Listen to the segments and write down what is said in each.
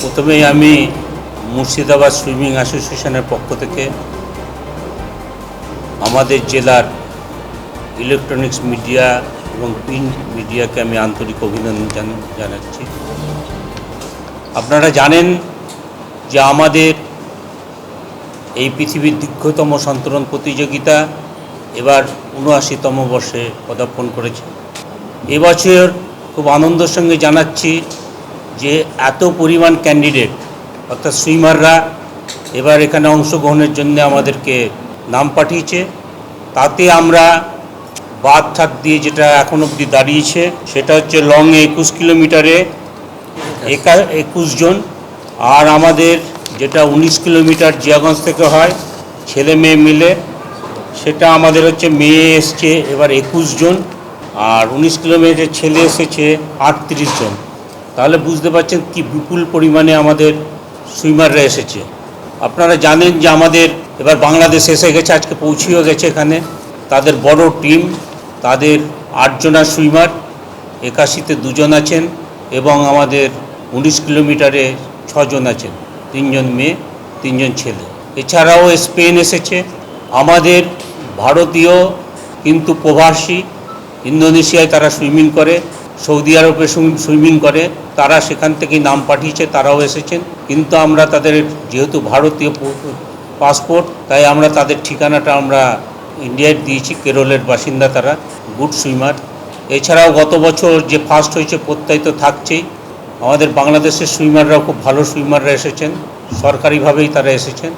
প্রথমেই আমি মুর্শিদাবাদ সুইমিং অ্যাসোসিয়েশনের পক্ষ থেকে আমাদের জেলার ইলেকট্রনিক্স মিডিয়া এবং প্রিন্ট মিডিয়াকে আমি আন্তরিক অভিনন্দন জান- জানাচ্ছি। আপনারা জানেন যে আমাদের এই পৃথিবীর দীর্ঘতম সন্তরণ প্রতিযোগিতা এবার উনআশিতম বর্ষে পদার্পণ করেছে। এবছর খুব আনন্দের সঙ্গে জানাচ্ছি যে এত পরিমাণ ক্যান্ডিডেট অর্থাৎ সুইমাররা এবার এখানে অংশগ্রহণের জন্য আমাদেরকে নাম পাঠিয়েছে। তাতে আমরা বাদ থাক দিয়ে যেটা এখন অবধি দাঁড়িয়েছে, সেটা হচ্ছে লং একুশ কিলোমিটারে একা একুশ জন। আর আমাদের যেটা উনিশ কিলোমিটার জিয়াগঞ্জ থেকে হয়, ছেলে মেয়ে মিলে, সেটা আমাদের হচ্ছে মেয়ে এসছে, এবার একুশ জন। আর উনিশ কিলোমিটার ছেলে এসেছে আটত্রিশ জন। তাহলে বুঝতে পারছেন কি বিপুল পরিমাণে আমাদের সুইমাররা এসেছে। আপনারা জানেন যে আমাদের এবার বাংলাদেশ এসে গেছে, আজকে পৌঁছেও গেছে এখানে। তাদের বড় টিম, তাদের আটজনা সুইমার, একাশিতে দুজন আছেন এবং আমাদের উনিশ কিলোমিটারে ছজন আছেন, তিনজন মেয়ে, তিনজন ছেলে। এছাড়াও স্পেন এসেছে, আমাদের ভারতীয় কিন্তু প্রবাসী, ইন্দোনেশিয়ায় তারা সুইমিং করে সৌদি আরবে সুইম- করে, তারা সেখান থেকেই নাম পাঠিয়েছে, তারাও এসেছেন। কিন্তু আমরা তাদের, যেহেতু ভারতীয় পাসপোর্ট, তাই আমরা তাদের ঠিকানাটা আমরা ইন্ডিয়ায় দিয়েছি, কেরলের বাসিন্দা তারা, গুড সুইমার। এছাড়াও গত বছর যে ফার্স্ট হয়েছে, প্রত্যায়িত থাকছেই। আমাদের বাংলাদেশের সুইমাররাও খুব ভালো সুইমাররা এসেছেন, সরকারিভাবেই তারা এসেছেন।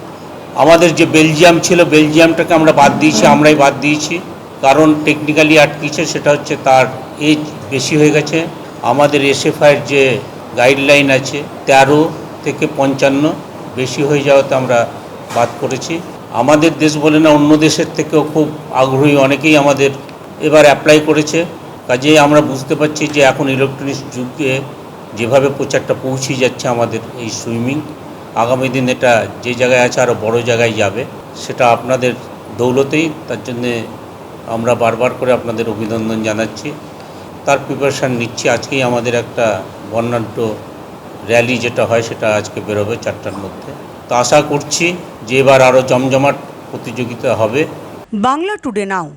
আমাদের যে বেলজিয়াম ছিল, বেলজিয়ামটাকে আমরা বাদ দিয়েছি, আমরাই বাদ দিয়েছি। কারণ টেকনিক্যালি আটকিছে সেটা হচ্ছে তার এজ বেশি হয়ে গেছে। আমাদের এসএফআইয়ের যে গাইডলাইন আছে, তেরো থেকে পঞ্চান্ন বেশি হয়ে যাওয়াতে আমরা বাদ করেছি আমাদের দেশ বলে না, অন্য দেশের থেকেও খুব আগ্রহী অনেকেই আমাদের এবার অ্যাপ্লাই করেছে। কাজেই আমরা বুঝতে পারছি যে এখন ইলেকট্রনিক্স যুগে যেভাবে প্রচারটা পৌঁছে যাচ্ছে আমাদের এই সুইমিং আগামী দিন এটা যে জায়গায় আছে আরও বড় জায়গায় যাবে, সেটা আপনাদের দৌলতেই। তার জন্যে আমরা বারবার করে আপনাদের অভিনন্দন জানাচ্ছি। তার প্রিপারেশান নিচ্ছি। আজকেই আমাদের একটা বর্ণাঢ্য র্যালি যেটা হয়, সেটা আজকে বেরোবে চারটার মধ্যে। তো আশা করছি যে এবার আরও জমজমাট প্রতিযোগিতা হবে। বাংলা টুডে নাও